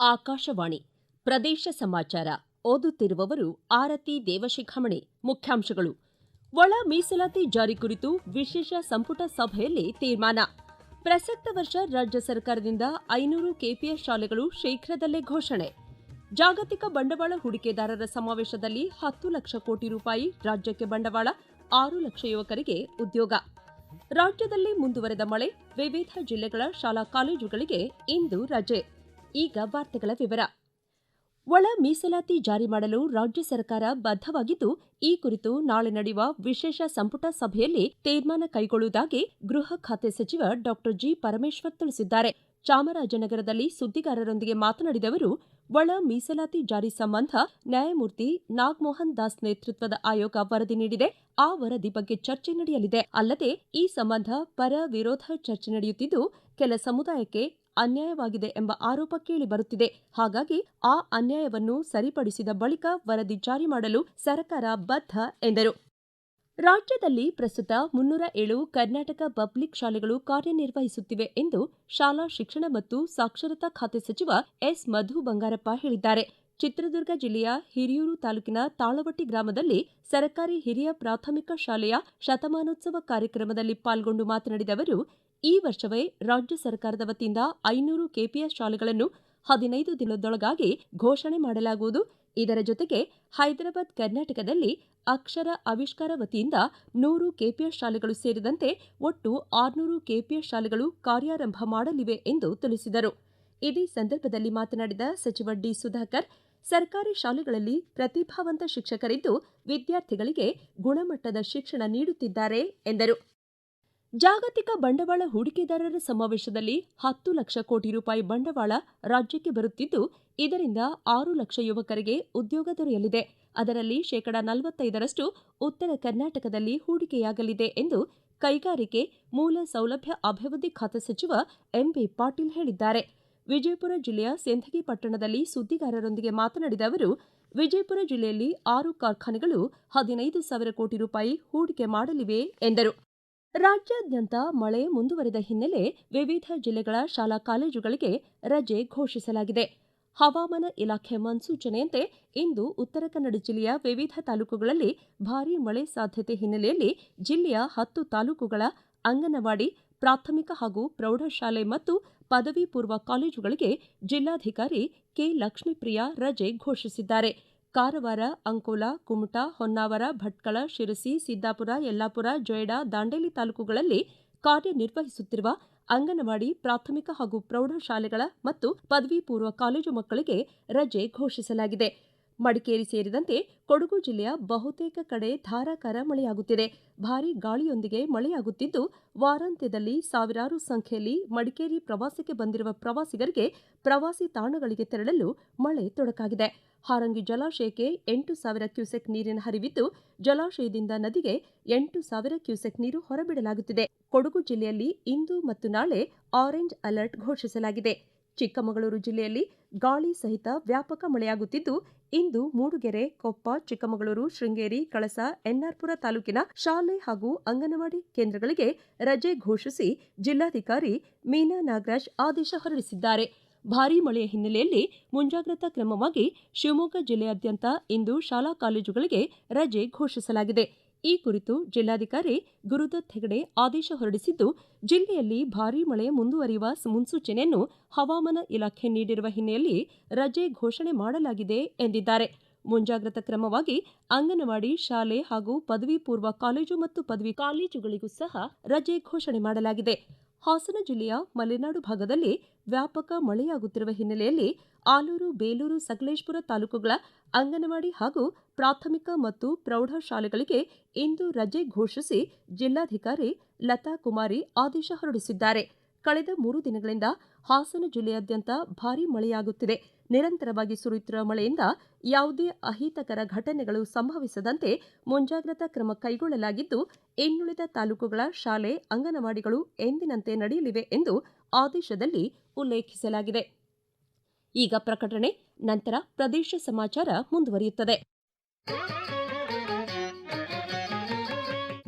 ಆಕಾಶವಾಣಿ ಪ್ರದೇಶ ಸಮಾಚಾರ ಓದುತ್ತಿರುವವರು ಆರತಿ ದೇವಶಿಖಾಮಣಿ ಮುಖ್ಯಾಂಶಗಳು. ಒಳ ಮೀಸಲಾತಿ ಜಾರಿ ಕುರಿತು ವಿಶೇಷ ಸಂಪುಟ ಸಭೆಯಲ್ಲಿ ತೀರ್ಮಾನ. ಪ್ರಸಕ್ತ ವರ್ಷ ರಾಜ್ಯ ಸರ್ಕಾರದಿಂದ ಐನೂರು ಕೆಪಿಎಸ್ ಶಾಲೆಗಳು ಶೀಘ್ರದಲ್ಲೇ ಘೋಷಣೆ. ಜಾಗತಿಕ ಬಂಡವಾಳ ಹೂಡಿಕೆದಾರರ ಸಮಾವೇಶದಲ್ಲಿ ಹತ್ತು ಲಕ್ಷ ಕೋಟಿ ರೂಪಾಯಿ ರಾಜ್ಯಕ್ಕೆ ಬಂಡವಾಳ, ಆರು ಲಕ್ಷ ಯುವಕರಿಗೆ ಉದ್ಯೋಗ. ರಾಜ್ಯದಲ್ಲಿ ಮುಂದುವರೆದ ಮಳೆ, ವಿವಿಧ ಜಿಲ್ಲೆಗಳ ಶಾಲಾ ಕಾಲೇಜುಗಳಿಗೆ ಇಂದು ರಜೆ. ಈಗ ವಾರ್ತೆಗಳ ವಿವರ. ಒಳ ಮೀಸಲಾತಿ ಜಾರಿ ಮಾಡಲು ರಾಜ್ಯ ಸರ್ಕಾರ ಬದ್ಧವಾಗಿದ್ದು, ಈ ಕುರಿತು ನಾಳೆ ನಡೆಯುವ ವಿಶೇಷ ಸಂಪುಟ ಸಭೆಯಲ್ಲಿ ತೀರ್ಮಾನ ಕೈಗೊಳ್ಳುವುದಾಗಿ ಗೃಹ ಖಾತೆ ಸಚಿವ ಡಾಕ್ಟರ್ ಜಿ. ಪರಮೇಶ್ವರ್ ತಿಳಿಸಿದ್ದಾರೆ. ಚಾಮರಾಜನಗರದಲ್ಲಿ ಸುದ್ದಿಗಾರರೊಂದಿಗೆ ಮಾತನಾಡಿದ ಅವರು, ಒಳ ಮೀಸಲಾತಿ ಜಾರಿ ಸಂಬಂಧ ನ್ಯಾಯಮೂರ್ತಿ ನಾಗಮೋಹನ್ ದಾಸ್ ನೇತೃತ್ವದ ಆಯೋಗ ವರದಿ ನೀಡಿದೆ. ಆ ವರದಿ ಬಗ್ಗೆ ಚರ್ಚೆ ನಡೆಯಲಿದೆ. ಅಲ್ಲದೆ, ಈ ಸಂಬಂಧ ಪರ ವಿರೋಧ ಚರ್ಚೆ ನಡೆಯುತ್ತಿದ್ದು, ಕೆಲ ಸಮುದಾಯಕ್ಕೆ ಅನ್ಯಾಯವಾಗಿದೆ ಎಂಬ ಆರೋಪ ಕೇಳಿಬರುತ್ತಿದೆ ಹಾಗಾಗಿ ಆ ಅನ್ಯಾಯವನ್ನು ಸರಿಪಡಿಸಿದ ಬಳಿಕ ವರದಿ ಜಾರಿ ಮಾಡಲು ಸರ್ಕಾರ ಬದ್ಧ ಎಂದರು. ರಾಜ್ಯದಲ್ಲಿ ಪ್ರಸ್ತುತ ಮುನ್ನೂರ ಏಳು ಕರ್ನಾಟಕ ಪಬ್ಲಿಕ್ ಶಾಲೆಗಳು ಕಾರ್ಯನಿರ್ವಹಿಸುತ್ತಿವೆ ಎಂದು ಶಾಲಾ ಶಿಕ್ಷಣ ಮತ್ತು ಸಾಕ್ಷರತಾ ಖಾತೆ ಸಚಿವ ಎಸ್. ಮಧು ಬಂಗಾರಪ್ಪ ಹೇಳಿದ್ದಾರೆ. ಚಿತ್ರದುರ್ಗ ಜಿಲ್ಲೆಯ ಹಿರಿಯೂರು ತಾಲೂಕಿನ ತಾಳವಟ್ಟಿ ಗ್ರಾಮದಲ್ಲಿ ಸರ್ಕಾರಿ ಹಿರಿಯ ಪ್ರಾಥಮಿಕ ಶಾಲೆಯ ಶತಮಾನೋತ್ಸವ ಕಾರ್ಯಕ್ರಮದಲ್ಲಿ ಪಾಲ್ಗೊಂಡು ಮಾತನಾಡಿದ ಅವರು ಈ ವರ್ಷವೇ ರಾಜ್ಯ ಸರ್ಕಾರದ ವತಿಯಿಂದ ಐನೂರು ಕೆಪಿಎಸ್ ಶಾಲೆಗಳನ್ನು ಹದಿನೈದು ದಿನದೊಳಗಾಗಿ ಘೋಷಣೆ ಮಾಡಲಾಗುವುದು. ಇದರ ಜೊತೆಗೆ ಹೈದರಾಬಾದ್, ಕರ್ನಾಟಕದಲ್ಲಿ ಅಕ್ಷರ ಆವಿಷ್ಕಾರ ವತಿಯಿಂದ ನೂರು ಕೆಪಿಎಸ್ ಶಾಲೆಗಳು ಸೇರಿದಂತೆ ಒಟ್ಟು ಆರುನೂರು ಕೆಪಿಎಸ್ ಶಾಲೆಗಳು ಕಾರ್ಯಾರಂಭ ಮಾಡಲಿವೆ ಎಂದು ತಿಳಿಸಿದರು. ಇದೇ ಸಂದರ್ಭದಲ್ಲಿ ಮಾತನಾಡಿದ ಸಚಿವ ಡಿ ಸುಧಾಕರ್, ಸರ್ಕಾರಿ ಶಾಲೆಗಳಲ್ಲಿ ಪ್ರತಿಭಾವಂತ ಶಿಕ್ಷಕರಿದ್ದು ವಿದ್ಯಾರ್ಥಿಗಳಿಗೆ ಗುಣಮಟ್ಟದ ಶಿಕ್ಷಣ ನೀಡುತ್ತಿದ್ದಾರೆ ಎಂದರು. ಜಾಗತಿಕ ಬಂಡವಾಳ ಹೂಡಿಕೆದಾರರ ಸಮಾವೇಶದಲ್ಲಿ ಹತ್ತು ಲಕ್ಷ ಕೋಟಿ ರೂಪಾಯಿ ಬಂಡವಾಳ ರಾಜ್ಯಕ್ಕೆ ಬರುತ್ತಿದ್ದು, ಇದರಿಂದ ಆರು ಲಕ್ಷ ಯುವಕರಿಗೆ ಉದ್ಯೋಗ ದೊರೆಯಲಿದೆ. ಅದರಲ್ಲಿ ಶೇಕಡ ನಲವತ್ತೈದರಷ್ಟು ಉತ್ತರ ಕರ್ನಾಟಕದಲ್ಲಿ ಹೂಡಿಕೆಯಾಗಲಿದೆ ಎಂದು ಕೈಗಾರಿಕೆ, ಮೂಲ ಸೌಲಭ್ಯ ಅಭಿವೃದ್ಧಿ ಖಾತೆ ಸಚಿವ ಎಂಬಿ ಪಾಟೀಲ್ ಹೇಳಿದ್ದಾರೆ. ವಿಜಯಪುರ ಜಿಲ್ಲೆಯ ಸಿಂಧಗಿ ಪಟ್ಟಣದಲ್ಲಿ ಸುದ್ದಿಗಾರರೊಂದಿಗೆ ಮಾತನಾಡಿದ ಅವರು, ವಿಜಯಪುರ ಜಿಲ್ಲೆಯಲ್ಲಿ ಆರು ಕಾರ್ಖಾನೆಗಳು ಹದಿನೈದು ಸಾವಿರ ಕೋಟಿ ರೂಪಾಯಿ ಹೂಡಿಕೆ ಮಾಡಲಿವೆ ಎಂದರು. ರಾಜ್ಯಾದ್ಯಂತ ಮಳೆ ಮುಂದುವರೆದ ಹಿನ್ನೆಲೆ ವಿವಿಧ ಜಿಲ್ಲೆಗಳ ಶಾಲಾ ಕಾಲೇಜುಗಳಿಗೆ ರಜೆ ಘೋಷಿಸಲಾಗಿದೆ. ಹವಾಮಾನ ಇಲಾಖೆ ಮುನ್ಸೂಚನೆಯಂತೆ ಇಂದು ಉತ್ತರ ಕನ್ನಡ ಜಿಲ್ಲೆಯ ವಿವಿಧ ತಾಲೂಕುಗಳಲ್ಲಿ ಭಾರೀ ಮಳೆ ಸಾಧ್ಯತೆ ಹಿನ್ನೆಲೆಯಲ್ಲಿ ಜಿಲ್ಲೆಯ ಹತ್ತು ತಾಲೂಕುಗಳ ಅಂಗನವಾಡಿ, ಪ್ರಾಥಮಿಕ ಹಾಗೂ ಪ್ರೌಢಶಾಲೆ ಮತ್ತು ಪದವಿ ಪೂರ್ವ ಕಾಲೇಜುಗಳಿಗೆ ಜಿಲ್ಲಾಧಿಕಾರಿ ಕೆ ಲಕ್ಷ್ಮೀಪ್ರಿಯಾ ರಜೆ ಘೋಷಿಸಿದ್ದಾರೆ. ಕಾರವಾರ, ಅಂಕೋಲಾ, ಕುಮಟಾ, ಹೊನ್ನಾವರ, ಭಟ್ಕಳ, ಶಿರಸಿ, ಸಿದ್ದಾಪುರ, ಯಲ್ಲಾಪುರ, ಜೊಯ್ಡಾ, ದಾಂಡೇಲಿ ತಾಲೂಕುಗಳಲ್ಲಿ ಕಾರ್ಯನಿರ್ವಹಿಸುತ್ತಿರುವ ಅಂಗನವಾಡಿ, ಪ್ರಾಥಮಿಕ ಹಾಗೂ ಪ್ರೌಢಶಾಲೆಗಳ ಮತ್ತು ಪದವಿ ಪೂರ್ವ ಕಾಲೇಜು ಮಕ್ಕಳಿಗೆ ರಜೆ ಘೋಷಿಸಲಾಗಿದೆ. ಮಡಿಕೇರಿ ಸೇರಿದಂತೆ ಕೊಡಗು ಜಿಲ್ಲೆಯ ಬಹುತೇಕ ಕಡೆ ಧಾರಾಕಾರ ಮಳೆಯಾಗುತ್ತಿದೆ. ಭಾರೀ ಗಾಳಿಯೊಂದಿಗೆ ಮಳೆಯಾಗುತ್ತಿದ್ದು, ವಾರಾಂತ್ಯದಲ್ಲಿ ಸಾವಿರಾರು ಸಂಖ್ಯೆಯಲ್ಲಿ ಮಡಿಕೇರಿ ಪ್ರವಾಸಕ್ಕೆ ಬಂದಿರುವ ಪ್ರವಾಸಿಗರಿಗೆ ಪ್ರವಾಸಿ ತಾಣಗಳಿಗೆ ತೆರಳಲು ಮಳೆ ತೊಡಕಾಗಿದೆ. ಹಾರಂಗಿ ಜಲಾಶಯಕ್ಕೆ ಎಂಟು ಸಾವಿರ ಕ್ಯೂಸೆಕ್ ನೀರಿನ ಹರಿವಿದ್ದು, ಜಲಾಶಯದಿಂದ ನದಿಗೆ ಎಂಟು ಸಾವಿರ ಕ್ಯೂಸೆಕ್ ನೀರು ಹೊರಬಿಡಲಾಗುತ್ತಿದೆ. ಕೊಡಗು ಜಿಲ್ಲೆಯಲ್ಲಿ ಇಂದು ಮತ್ತು ನಾಳೆ ಆರೆಂಜ್ ಅಲರ್ಟ್ ಘೋಷಿಸಲಾಗಿದೆ. ಚಿಕ್ಕಮಗಳೂರು ಜಿಲ್ಲೆಯಲ್ಲಿ ಗಾಳಿ ಸಹಿತ ವ್ಯಾಪಕ ಮಳೆಯಾಗುತ್ತಿದ್ದು, ಇಂದು ಮೂಡುಗೆರೆ, ಕೊಪ್ಪ, ಚಿಕ್ಕಮಗಳೂರು, ಶೃಂಗೇರಿ, ಕಳಸ ಎನ್ಆರ್ಪುರ ತಾಲೂಕಿನ ಶಾಲೆ ಹಾಗೂ ಅಂಗನವಾಡಿ ಕೇಂದ್ರಗಳಿಗೆ ರಜೆ ಘೋಷಿಸಿ ಜಿಲ್ಲಾಧಿಕಾರಿ ಮೀನಾ ನಾಗರಾಜ್ ಆದೇಶ ಹೊರಡಿಸಿದ್ದಾರೆ. ಭಾರೀ ಮಳೆಯ ಹಿನ್ನೆಲೆಯಲ್ಲಿ ಮುಂಜಾಗ್ರತಾ ಕ್ರಮವಾಗಿ ಶಿವಮೊಗ್ಗ ಜಿಲ್ಲೆಯಾದ್ಯಂತ ಇಂದು ಶಾಲಾ ಕಾಲೇಜುಗಳಿಗೆ ರಜೆ ಘೋಷಿಸಲಾಗಿದೆ. ಈ ಕುರಿತು ಜಿಲ್ಲಾಧಿಕಾರಿ ಗುರುದತ್ ಹೆಗಡೆ ಆದೇಶ ಹೊರಡಿಸಿದ್ದು, ಜಿಲ್ಲೆಯಲ್ಲಿ ಭಾರೀ ಮಳೆ ಮುಂದುವರಿಯುವ ಮುನ್ಸೂಚನೆಯನ್ನು ಹವಾಮಾನ ಇಲಾಖೆ ನೀಡಿರುವ ಹಿನ್ನೆಲೆಯಲ್ಲಿ ರಜೆ ಘೋಷಣೆ ಮಾಡಲಾಗಿದೆ ಎಂದಿದ್ದಾರೆ. ಮುಂಜಾಗ್ರತಾ ಕ್ರಮವಾಗಿ ಅಂಗನವಾಡಿ, ಶಾಲೆ ಹಾಗೂ ಪದವಿ ಪೂರ್ವ ಕಾಲೇಜು ಮತ್ತು ಪದವಿ ಕಾಲೇಜುಗಳಿಗೂ ಸಹ ರಜೆ ಘೋಷಣೆ ಮಾಡಲಾಗಿದೆ. ಹಾಸನ ಜಿಲ್ಲೆಯ ಮಲೆನಾಡು ಭಾಗದಲ್ಲಿ ವ್ಯಾಪಕ ಮಳೆಯಾಗುತ್ತಿರುವ ಹಿನ್ನೆಲೆಯಲ್ಲಿ ಆಲೂರು, ಬೇಲೂರು, ಸಕಲೇಶಪುರ ತಾಲೂಕುಗಳ ಅಂಗನವಾಡಿ ಹಾಗೂ ಪ್ರಾಥಮಿಕ ಮತ್ತು ಪ್ರೌಢಶಾಲೆಗಳಿಗೆ ಇಂದು ರಜೆ ಘೋಷಿಸಿ ಜಿಲ್ಲಾಧಿಕಾರಿ ಲತಾ ಕುಮಾರಿ ಆದೇಶ ಹೊರಡಿಸಿದ್ದಾರೆ. ಕಳೆದ ಮೂರು ದಿನಗಳಿಂದ ಹಾಸನ ಜಿಲ್ಲೆಯಾದ್ಯಂತ ಭಾರೀ ಮಳೆಯಾಗುತ್ತಿದೆ. ನಿರಂತರವಾಗಿ ಸುರಿಯುತ್ತಿರುವ ಮಳೆಯಿಂದ ಯಾವುದೇ ಅಹಿತಕರ ಘಟನೆಗಳು ಸಂಭವಿಸದಂತೆ ಮುಂಜಾಗ್ರತಾ ಕ್ರಮ ಕೈಗೊಳ್ಳಲಾಗಿದ್ದು, ಇನ್ನುಳಿದ ತಾಲೂಕುಗಳ ಶಾಲೆ, ಅಂಗನವಾಡಿಗಳು ಎಂದಿನಂತೆ ನಡೆಯಲಿವೆ ಎಂದು ಆದೇಶದಲ್ಲಿ ಉಲ್ಲೇಖಿಸಲಾಗಿದೆ. ಈಗ ಪ್ರಕಟಣೆ, ನಂತರ ಪ್ರದೇಶ ಸಮಾಚಾರ ಮುಂದುವರಿಯುತ್ತದೆ.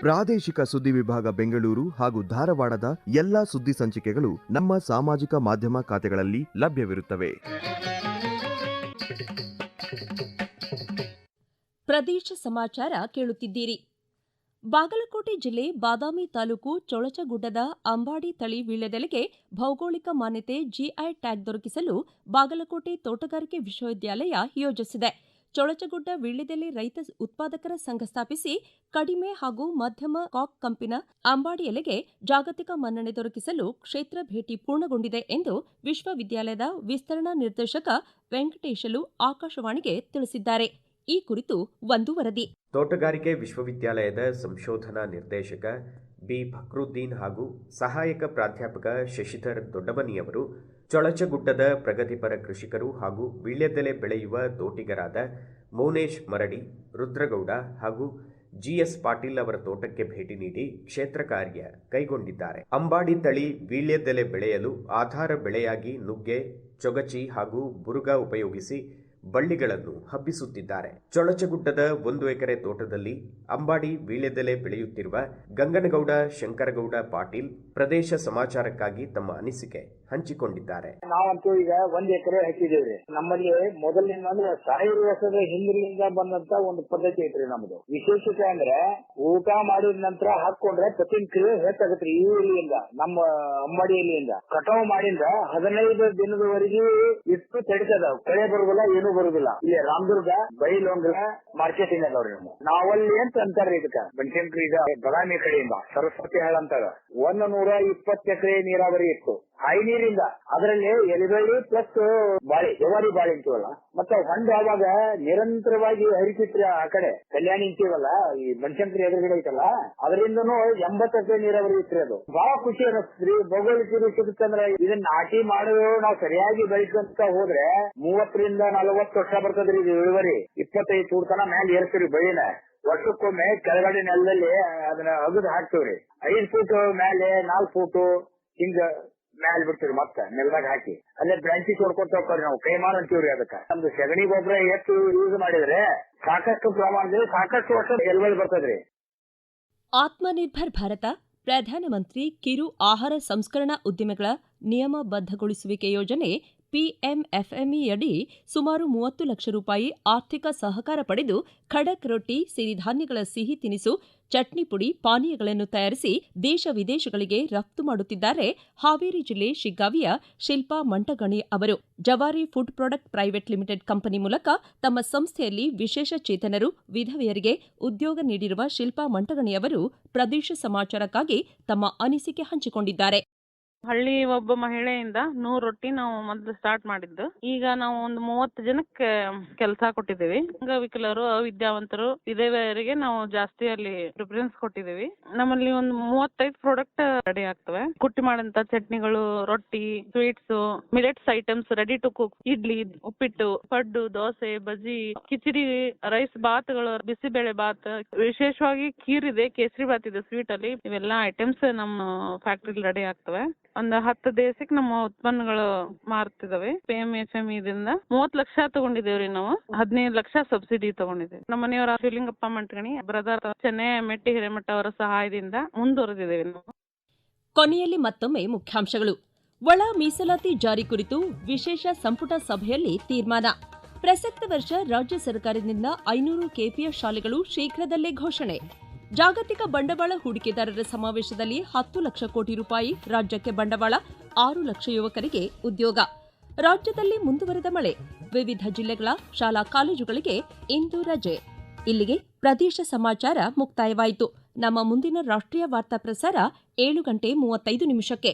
ಪ್ರಾದೇಶಿಕ ಸುದ್ದಿ ವಿಭಾಗ ಬೆಂಗಳೂರು ಹಾಗೂ ಧಾರವಾಡದ ಎಲ್ಲಾ ಸುದ್ದಿ ಸಂಚಿಕೆಗಳು ನಮ್ಮ ಸಾಮಾಜಿಕ ಮಾಧ್ಯಮ ಖಾತೆಗಳಲ್ಲಿ ಲಭ್ಯವಿರುತ್ತವೆ. ಪ್ರದೇಶ ಸಮಾಚಾರ ಕೇಳುತ್ತಿದ್ದೀರಿ. ಬಾಗಲಕೋಟೆ ಜಿಲ್ಲೆ ಬಾದಾಮಿ ತಾಲೂಕು ಚೊಳಚಗುಡ್ಡದ ಅಂಬಾಡಿ ತಳಿ ವೀಳ್ಯದೆಲೆಗೆ ಭೌಗೋಳಿಕ ಮಾನ್ಯತೆ ಜಿಐ ಟ್ಯಾಗ್ ದೊರಕಿಸಲು ಬಾಗಲಕೋಟೆ ತೋಟಗಾರಿಕೆ ವಿಶ್ವವಿದ್ಯಾಲಯ ಯೋಜಿಸಿದೆ. ಚೊಳಚಗುಡ್ಡ ವೀಳ್ಯದೆಲೆ ರೈತ ಉತ್ಪಾದಕರ ಸಂಘ ಸ್ಥಾಪಿಸಿ ಕಡಿಮೆ ಹಾಗೂ ಮಧ್ಯಮ ಕಾಕ್ ಕಂಪಿನ ಅಂಬಾಡಿ ಎಲೆಗೆ ಜಾಗತಿಕ ಮನ್ನಣೆ ದೊರಕಿಸಲು ಕ್ಷೇತ್ರ ಭೇಟಿ ಪೂರ್ಣಗೊಂಡಿದೆ ಎಂದು ವಿಶ್ವವಿದ್ಯಾಲಯದ ವಿಸ್ತರಣಾ ನಿರ್ದೇಶಕ ವೆಂಕಟೇಶಲು ಆಕಾಶವಾಣಿಗೆ ತಿಳಿಸಿದ್ದಾರೆ. ಈ ಕುರಿತು ಒಂದು ವರದಿ. ತೋಟಗಾರಿಕೆ ವಿಶ್ವವಿದ್ಯಾಲಯದ ಸಂಶೋಧನಾ ನಿರ್ದೇಶಕ ಬಿ. ಫಕ್ರುದ್ದೀನ್ ಹಾಗೂ ಸಹಾಯಕ ಪ್ರಾಧ್ಯಾಪಕ ಶಶಿಧರ್ ದೊಡ್ಡಮನಿಯವರು ಚೊಳಚಗುಡ್ಡದ ಪ್ರಗತಿಪರ ಕೃಷಿಕರು ಹಾಗೂ ವೀಳ್ಯದೆಲೆ ಬೆಳೆಯುವ ತೋಟಿಗರಾದ ಮೌನೇಶ್ ಮರಡಿ, ರುದ್ರಗೌಡ ಹಾಗೂ ಜಿಎಸ್ ಪಾಟೀಲ್ ಅವರ ತೋಟಕ್ಕೆ ಭೇಟಿ ನೀಡಿ ಕ್ಷೇತ್ರ ಕಾರ್ಯ ಕೈಗೊಂಡಿದ್ದಾರೆ. ಅಂಬಾಡಿ ತಳಿ ವೀಳ್ಯದೆಲೆ ಬೆಳೆಯಲು ಆಧಾರ ಬೆಳೆಯಾಗಿ ನುಗ್ಗೆ, ಚೊಗಚಿ ಹಾಗೂ ಬುರುಗ ಉಪಯೋಗಿಸಿ ಬಳ್ಳಿಗಳನ್ನು ಹಬ್ಬಿಸುತ್ತಿದ್ದಾರೆ. ಚೊಳಚಗುಡ್ಡದ ಒಂದು ಎಕರೆ ತೋಟದಲ್ಲಿ ಅಂಬಾಡಿ ವೀಳ್ಯದೆಲೆ ಬೆಳೆಯುತ್ತಿರುವ ಗಂಗನಗೌಡ, ಶಂಕರಗೌಡ ಪಾಟೀಲ್ ಪ್ರದೇಶ ಸಮಾಚಾರಕ್ಕಾಗಿ ತಮ್ಮ ಅನಿಸಿಕೆ ಹಂಚಿಕೊಂಡಿದ್ದಾರೆ. ನಾವಂತೂ ಈಗ ಒಂದ್ ಎಕರೆ ಹಾಕಿದೇವ್ರಿ ನಮ್ಮಲ್ಲಿ ಮೊದಲಿನ ಅಂದ್ರೆ ಸಾವಿರ ವರ್ಷದ ಹಿಂದಿನಿಂದ ಬಂದಂತ ಒಂದು ಪದ್ಧತಿ ಐತ್ರಿ ನಮ್ದು. ವಿಶೇಷತೆ ಅಂದ್ರೆ ಊಟ ಮಾಡಿದ ನಂತರ ಹಾಕೊಂಡ್ರೆ ಪ್ರತಿ ಕ್ರಿಯೆ ಹೆಚ್ಚಾಗತ್ರಿ ಈ ಎಲೆಯಿಂದ ನಮ್ಮ ಅಂಬಾಡಿ ಎಲೆಯಿಂದ ಕಟಾವು ಮಾಡಿಂದ ಹದಿನೈದು ದಿನದವರೆಗೆ ಇಷ್ಟು ತಡಿತದ, ಕಳೆ ಬರುವಲ್ಲ ಏನೂ ಬರುದಿಲ್ಲ. ಇಲ್ಲಿ ರಾಮದುರ್ಗ, ಬೈಲೊಂಗಲ ಮಾರ್ಕೆಟಿಂಗ್ ಅದಾವ್ರಿ ನಾವಲ್ಲಿ ಅಂತ ಅಂತಾರ್ರಿ ಇದಕ್ಕ? ಬನಶಂಕರಿ ಈಗ ಬದಾಮಿ ಕಡೆಯಿಂದ, ಸರಸ್ವತಿ ಹಾಳ ಅಂತಾರ. ಒಂದು ನೂರ ಇಪ್ಪತ್ತು ಎಕರೆ ನೀರಾವರಿ ಇತ್ತು. ಹೈ ನೀರಿಂದ. ಅದರಲ್ಲಿ ಎಲೆಬಳ್ಳಿ ಪ್ಲಸ್ ಬಾಳೆ, ಜವಾರಿ ಬಾಳೆ ಅಂತೀವಲ್ಲ. ಮತ್ತೆ ಹೊಂಡ ಆವಾಗ ನಿರಂತರವಾಗಿ ಹರಿತಿತ್ರಿ ಆ ಕಡೆ, ಕಲ್ಯಾಣಿ ಅಂತೀವಲ್ಲ, ಈ ಬನಶಂಕರಿ ಎದುರುಗಡೆ ಐತಲ್ಲ, ಅದರಿಂದನೂ ಎಂಬತ್ತು ಎಕರೆ ನೀರಾವರಿ ಇತ್ರಿ ಅದು. ಬಹಳ ಖುಷಿ ಅನಿಸ್ತ್ರಿ ಭೌಗೋಳಿಕ ಸಿಗುತ್ತಂದ್ರೆ ಇದನ್ನ ನಾಟಿ ಮಾಡೋ ನಾವು ಸರಿಯಾಗಿ ಬೆಳೆಸ್ಕೊಂತ ಹೋದ್ರೆ ಮೂವತ್ತರಿಂದ ನಲವತ್ತು ವರ್ಷ ಬರ್ತದ್ರಿ ಇದು ಇಳುವರಿ. ಇಪ್ಪತ್ತೈದು ತೂಡ್ತನ ಮೇಲೆ ಏರ್ತೀರಿ ಬೆಳಿನ ವರ್ಷಕ್ಕೊಮ್ಮೆ ಕೆಳಗಡೆ ನೆಲದಲ್ಲಿ ಅದನ್ನ ಅಗದು ಹಾಕ್ತೀವ್ರಿ. ಐದು ಫೂಟ್ ಮೇಲೆ ನಾಲ್ಕು ಫೂಟ್ ಹಿಂಗ ಮ್ಯಾಲ್ ಬಿಡ್ತೀವಿ ಮತ್ತೆ ನೆಲದಾಗ ಹಾಕಿ. ಅಲ್ಲೇ ಬ್ರಾಂಚಿ ಹೊಡ್ಕೊತ ಹೋಗ್ತಾವ್ರಿ ನಾವು, ಕೈಮಾನ್ ಅಂತೀವ್ರಿ ಅದಕ್ಕ. ನಮ್ದು ಸಗಣಿ ಗೊಬ್ಬರ ಹೆಚ್ಚು ಯೂಸ್ ಮಾಡಿದ್ರೆ ಸಾಕಷ್ಟು ಪ್ರಮಾಣದಲ್ಲಿ ಸಾಕಷ್ಟು ವರ್ಷ ಎಲ್ವಲ್ ಬರ್ತದ್ರಿ. ಆತ್ಮನಿರ್ಭರ್ ಭಾರತ ಪ್ರಧಾನಮಂತ್ರಿ ಕಿರು ಆಹಾರ ಸಂಸ್ಕರಣಾ ಉದ್ದಿಮೆಗಳ ನಿಯಮಬದ್ಧಗೊಳಿಸುವಿಕೆ ಯೋಜನೆ ಪಿಎಂಎಫ್ಎಂಇಯಡಿ ಸುಮಾರು ಮೂವತ್ತು ಲಕ್ಷ ರೂಪಾಯಿ ಆರ್ಥಿಕ ಸಹಕಾರ ಪಡೆದು ಖಡಕ್ ರೊಟ್ಟಿ, ಸಿರಿಧಾನ್ಯಗಳ ಸಿಹಿ ತಿನಿಸು ಚಟ್ನಿ ಪುಡಿ, ಪಾನೀಯಗಳನ್ನು ತಯಾರಿಸಿ ದೇಶ ವಿದೇಶಗಳಿಗೆ ರಫ್ತು ಮಾಡುತ್ತಿದ್ದಾರೆ ಹಾವೇರಿ ಜಿಲ್ಲೆ ಶಿಗ್ಗಾವಿಯ ಶಿಲ್ಪಾ ಮಂಟಗಣಿ ಅವರು. Javari food product private limited company ಮೂಲಕ ತಮ್ಮ ಸಂಸ್ಥೆಯಲ್ಲಿ ವಿಶೇಷ ಚೇತನರು, ವಿಧವೆಯರಿಗೆ ಉದ್ಯೋಗ ನೀಡಿರುವ ಶಿಲ್ಪಾ ಮಂಟಗಣಿ ಅವರು ಪ್ರದೇಶ ಸಮಾಚಾರಕ್ಕಾಗಿ ತಮ್ಮ ಅನಿಸಿಕೆ ಹಂಚಿಕೊಂಡಿದ್ದಾರೆ. ಹಳ್ಳಿ ಒಬ್ಬ ಮಹಿಳೆಯಿಂದ ನೂರ್ ರೊಟ್ಟಿ ನಾವು ಮೊದ್ಲು ಸ್ಟಾರ್ಟ್ ಮಾಡಿದ್ದು. ಈಗ ನಾವು ಒಂದು ಮೂವತ್ತು ಜನಕ್ಕೆ ಕೆಲಸ ಕೊಟ್ಟಿದ್ದೀವಿ. ಅಂಗವಿಕಲರು, ಅವಿದ್ಯಾವಂತರು, ವಿಧವೆಯರಿಗೆ ನಾವು ಜಾಸ್ತಿ ಅಲ್ಲಿ ಪ್ರಿಫರೆನ್ಸ್ ಕೊಟ್ಟಿದ್ದೀವಿ. ನಮ್ಮಲ್ಲಿ ಒಂದು ಮೂವತ್ತೈದು ಪ್ರಾಡಕ್ಟ್ ರೆಡಿ ಆಗ್ತವೆ. ಕುಟ್ಟಿ ಮಾಡಂತ ಚಟ್ನಿಗಳು, ರೊಟ್ಟಿ sweets millets items ready to cook idli, ಉಪ್ಪಿಟ್ಟು, ಪಡ್ಡು, ದೋಸೆ ಬಜಿ ಕಿಚಡಿ ರೈಸ್ ಬಾತ್ಗಳು, ಬಿಸಿಬೇಳೆ ಬಾತ್. ವಿಶೇಷವಾಗಿ ಖೀರ್ ಇದೆ ಕೇಸರಿ ಬಾತ್ ಇದೆ ಸ್ವೀಟ್ ಅಲ್ಲಿ. ಇವೆಲ್ಲ ಐಟಮ್ಸ್ ನಮ್ಮ ಫ್ಯಾಕ್ಟ್ರಿಲಿ ರೆಡಿ ಆಗ್ತವೆ. ಒಂದು ಹತ್ತು ದಿವಸಕ್ಕೆ ನಮ್ಮ ಉತ್ಪನ್ನಗಳು ಮಾರ್ತಿದಾವೆ. ಪಿ ಎಂ ಎಂ ಇದರಿಂದ ಲಕ್ಷ ತಗೊಂಡಿದೇವ್ರಿ ನಾವು. ಹದಿನೈದು ಲಕ್ಷ ಸಬ್ಸಿಡಿ ತಗೊಂಡಿದ್ದೇವೆ ನಮ್ಮ ಮನೆಯವರ ಶಿವಲಿಂಗಪ್ಪ ಮಂಟಗಣಿ ಬ್ರದರ್ ಚೆನ್ನೈ ಮೆಟ್ಟಿ ಹಿರೇಮಠ ಅವರ ಸಹಾಯದಿಂದ ಮುಂದುವರೆದಿದ್ದೇವೆ ನಾವು. ಕೊನೆಯಲ್ಲಿ ಮತ್ತೊಮ್ಮೆ ಮುಖ್ಯಾಂಶಗಳು. ಒಳ ಮೀಸಲಾತಿ ಜಾರಿ ಕುರಿತು ವಿಶೇಷ ಸಂಪುಟ ಸಭೆಯಲ್ಲಿ ತೀರ್ಮಾನ. ಪ್ರಸಕ್ತ ವರ್ಷ ರಾಜ್ಯ ಸರ್ಕಾರದಿಂದ ಐನೂರು ಕೆಪಿಎಸ್ ಶಾಲೆಗಳು ಶೀಘ್ರದಲ್ಲೇ ಘೋಷಣೆ. ಜಾಗತಿಕ ಬಂಡವಾಳ ಹೂಡಿಕೆದಾರರ ಸಮಾವೇಶದಲ್ಲಿ ಹತ್ತು ಲಕ್ಷ ಕೋಟಿ ರೂಪಾಯಿ, ರಾಜ್ಯಕ್ಕೆ ಬಂಡವಾಳ ಆರು ಲಕ್ಷ ಯುವಕರಿಗೆ ಉದ್ಯೋಗ. ರಾಜ್ಯದಲ್ಲಿ ಮುಂದುವರೆದ ಮಳೆ. ವಿವಿಧ ಜಿಲ್ಲೆಗಳ ಶಾಲಾ ಕಾಲೇಜುಗಳಿಗೆ ಇಂದು ರಜೆ. ಇಲ್ಲಿಗೆ ಪ್ರದೇಶ ಸಮಾಚಾರ ಮುಕ್ತಾಯವಾಯಿತು. ನಮ್ಮ ಮುಂದಿನ ರಾಷ್ಟ್ರೀಯ ವಾರ್ತಾ ಪ್ರಸಾರ ಏಳು ಗಂಟೆ ಮೂವತ್ತೈದು ನಿಮಿಷಕ್ಕೆ.